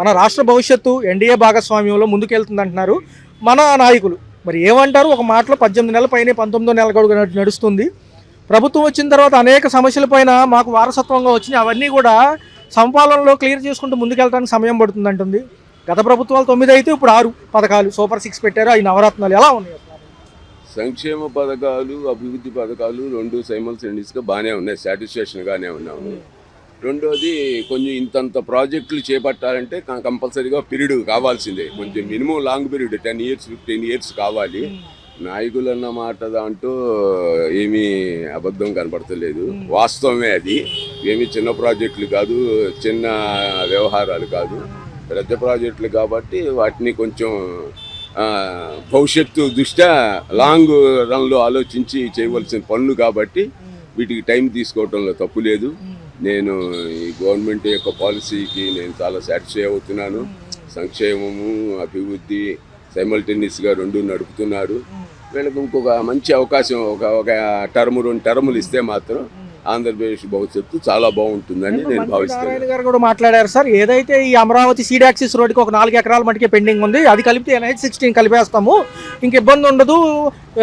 మన రాష్ట్ర భవిష్యత్తు ఎన్డీఏ భాగస్వామ్యంలో ముందుకెళ్తుందంటున్నారు మన నాయకులు. మరి ఏమంటారు? ఒక మాటలో పద్దెనిమిది నెలల పైన పంతొమ్మిదో నెల గడువు నడుస్తుంది. ప్రభుత్వం వచ్చిన తర్వాత అనేక సమస్యలపైన మాకు వారసత్వంగా వచ్చినాయి అవన్నీ కూడా సంపాలనలో క్లియర్ చేసుకుంటూ ముందుకెళ్ళడానికి సమయం పడుతుందంటుంది. గత ప్రభుత్వాలు తొమ్మిది అయితే ఇప్పుడు ఆరు పథకాలు సూపర్ సిక్స్ పెట్టారు అవి నవరత్నాలు. ఎలా ఉన్నాయి? సంక్షేమ పథకాలు అభివృద్ధి పథకాలు రెండు సైమల్స్ బాగానే ఉన్నాయి. సాటిస్ఫాక్షన్గానే ఉన్నాము రెండోది కొంచెం ఇంతంత ప్రాజెక్టులు చేపట్టాలంటే కంపల్సరీగా పీరియడ్ కావాల్సిందే. కొంచెం minimum long period ten years fifteen years కావాలి. నాయకులు అన్న మాట దాంట్లో ఏమీ అబద్ధం కనపడతలేదు. వాస్తవమే అది. ఏమి చిన్న ప్రాజెక్టులు కాదు చిన్న వ్యవహారాలు కాదు. పెద్ద ప్రాజెక్టులు కాబట్టి వాటిని కొంచెం భవిష్యత్తు దృష్ట్యా లాంగ్ రన్లో ఆలోచించి చేయవలసిన పనులు కాబట్టి వీటికి టైం తీసుకోవటంలో తప్పు లేదు. నేను ఈ గవర్నమెంట్ యొక్క పాలసీకి నేను చాలా సాటిస్ఫై అవుతున్నాను. సంక్షేమము అభివృద్ధి సైమల్టేనియస్గా రెండు నడుపుతున్నారు. వీళ్ళకి ఇంకొక మంచి అవకాశం ఒక ఒక టర్మ్ రెండు టర్ములు ఇస్తే మాత్రం ఆంధ్రప్రదేశ్ భవిష్యత్తు చాలా బాగుంటుందని నేను భావిస్తున్నాను. నారాయణ గారు కూడా మాట్లాడారు సార్. ఏదైతే ఈ అమరావతి సీడ్ యాక్సిస్ రోడ్కి ఒక నాలుగు ఎకరాల మటుకే పెండింగ్ ఉంది అది కలిపితే ఎన్హెచ్ సిక్స్టీన్ కలిపేస్తాము. ఇంక ఇబ్బంది ఉండదు.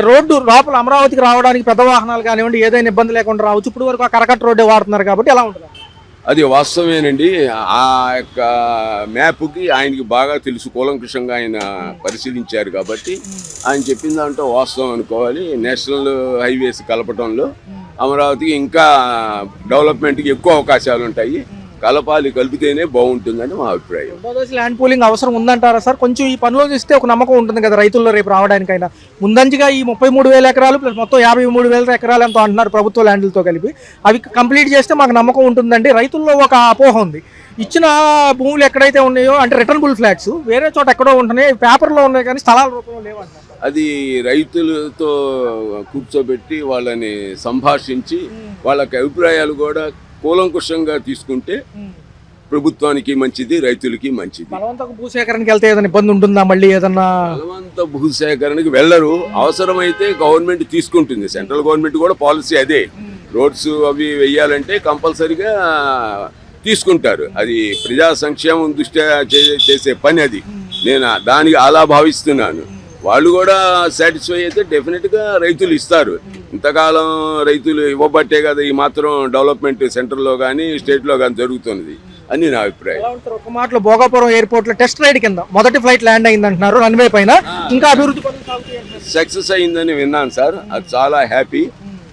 రోడ్డు లోపల అమరావతికి రావడానికి పెద్ద వాహనాలు కానివ్వండి ఏదైనా ఇబ్బంది లేకుండా రావచ్చు. ఇప్పుడు వరకు ఆ కరకట్ట రోడ్డే వాడుతున్నారు కాబట్టి ఎలా ఉంటుంది? అది వాస్తవమేనండి. ఆ యొక్క మ్యాప్కి ఆయనకి బాగా తెలుసు. కూలంకృషంగా ఆయన పరిశీలించారు కాబట్టి ఆయన చెప్పిన దాంట్లో వాస్తవం అనుకోవాలి. నేషనల్ హైవేస్ కలపడంలో అమరావతికి ఇంకా డెవలప్మెంట్కి ఎక్కువ అవకాశాలు ఉంటాయి. కలపాలి కలిపితేనే బాగుంటుందని మా అభిప్రాయం. ల్యాండ్ పూలింగ్ అవసరం ఉందంటారా సార్? కొంచెం ఈ పనిలో ఇస్తే ఒక నమ్మకం ఉంటుంది కదా రైతుల్లో రేపు రావడానికైనా. ముందంజగా ఈ ముప్పై మూడు వేల ఎకరాలు ప్లస్ మొత్తం యాభై మూడు వేల ఎకరాలు ఎంతో అంటున్నారు ప్రభుత్వ ల్యాండ్లతో కలిపి. అవి కంప్లీట్ చేస్తే మాకు నమ్మకం ఉంటుందండి. రైతుల్లో ఒక అపోహ ఉంది. ఇచ్చిన భూములు ఎక్కడైతే ఉన్నాయో అంటే రిటర్నబుల్ ఫ్లాట్స్ వేరే చోట ఎక్కడో ఉంటున్నాయి. పేపర్లో ఉన్నాయి కానీ స్థలాల రూపంలో లేవంటారు. అది రైతులతో కూర్చోబెట్టి వాళ్ళని సంభాషించి వాళ్ళకి అభిప్రాయాలు కూడా కూలంకుషంగా తీసుకుంటే ప్రభుత్వానికి మంచిది రైతులకి మంచిది. భూసేకరణకి వెళ్తే ఏదైనా ఇబ్బంది ఉంటుందా మళ్ళీ ఏదన్నా? బలవంత భూసేకరణకి వెళ్ళరు. అవసరమైతే గవర్నమెంట్ తీసుకుంటుంది. సెంట్రల్ గవర్నమెంట్ కూడా పాలసీ అదే. రోడ్స్ అవి వెయ్యాలంటే కంపల్సరిగా తీసుకుంటారు. అది ప్రజా సంక్షేమం దృష్ట్యా చేసే పని అది. నేను దానికి అలా భావిస్తున్నాను. వాళ్ళు కూడా సాటిస్ఫై అయితే డెఫినెట్గా రైతులు ఇస్తారు. ఇంతకాలం రైతులు ఇవ్వబట్టే కదా ఈ మాత్రం డెవలప్మెంట్ సెంటర్లో కానీ స్టేట్లో కానీ జరుగుతున్నది అని నా అభిప్రాయం. ఒక మాటలో భోగాపురం ఎయిర్పోర్ట్లో టెస్ట్ రైడ్ కింద మొదటి ఫ్లైట్ ల్యాండ్ అయింది అంటున్నారు రన్వే పైన ఇంకా అభివృద్ధి. సక్సెస్ అయిందని విన్నాను సార్. అది చాలా హ్యాపీ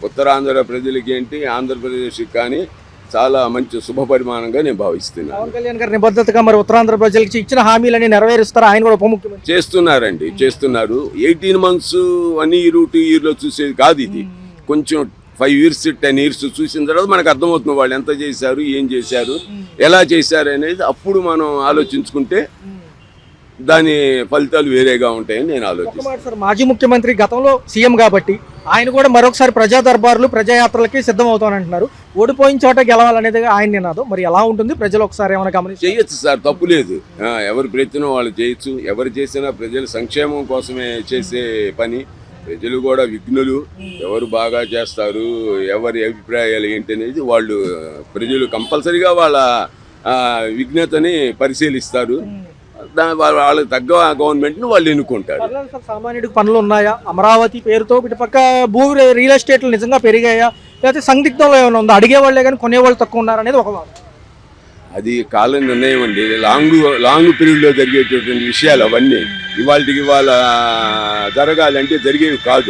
ఉత్తరాంధ్ర ప్రజలకి ఏంటి ఆంధ్రప్రదేశ్కి కానీ చాలా మంచి శుభ పరిమాణంగా నేను భావిస్తున్నాను. పవన్ కళ్యాణ్ గారి నిబద్ధతగా మరి ఉత్తరాంధ్ర ప్రజలకి ఇచ్చిన హామీలన్నీ నెరవేరుస్తారు? ఆయన కూడా ఉప ముఖ్యమంత్రి చేస్తున్నారండి చేస్తున్నారు. Eighteen months one year two ఇయర్లో చూసేది కాదు ఇది. కొంచెం ఫైవ్ ఇయర్స్ టెన్ ఇయర్స్ చూసిన తర్వాత మనకు అర్థమవుతుంది వాళ్ళు ఎంత చేశారు ఏం చేశారు ఎలా చేశారు అనేది అప్పుడు మనం ఆలోచించుకుంటే దాని ఫలితాలు వేరేగా ఉంటాయని నేను ఆలోచిస్తాను మాజీ ముఖ్యమంత్రి గతంలో సీఎం కాబట్టి ఆయన కూడా మరొకసారి ప్రజా దర్బార్లు ప్రజాయాత్రలకి సిద్ధమవుతానంటున్నారు ఓడిపోయిన చోట గెలవాలనేది ఆయన నినాదం మరి ఎలా ఉంటుంది? ప్రజలు ఒకసారి ఏమైనా గమనించి చేయొచ్చు సార్ తప్పు లేదు. ఎవరు ప్రయత్నం వాళ్ళు చేయొచ్చు. ఎవరు చేసినా ప్రజల సంక్షేమం కోసమే చేసే పని. ప్రజలు కూడా విఘ్నులు. ఎవరు బాగా చేస్తారు ఎవరి అభిప్రాయాలు ఏంటి అనేది వాళ్ళు ప్రజలు కంపల్సరిగా వాళ్ళ విఘ్నతని పరిశీలిస్తారు. దా వాళ్ళ- వాళ్ళకి తగ్గ గవర్నమెంట్ని వాళ్ళు ఎన్నుకుంటారు. సామాన్యుడికి పనులు ఉన్నాయా? అమరావతి పేరుతో ఇటు పక్క భూ రియల్ ఎస్టేట్లు నిజంగా పెరిగాయా? లేకపోతే సందిగ్ధంలో ఏమైనా ఉందా? అడిగేవాళ్ళే కానీ కొనేవాళ్ళు తక్కువ ఉన్నారనేది ఒక అది కాలం నిర్ణయం అండి. లాంగ్ లాంగ్ పీరియడ్లో జరిగేటటువంటి విషయాలు అవన్నీ. ఇవాళకి ఇవాళ జరగాలంటే జరిగేవి కాదు.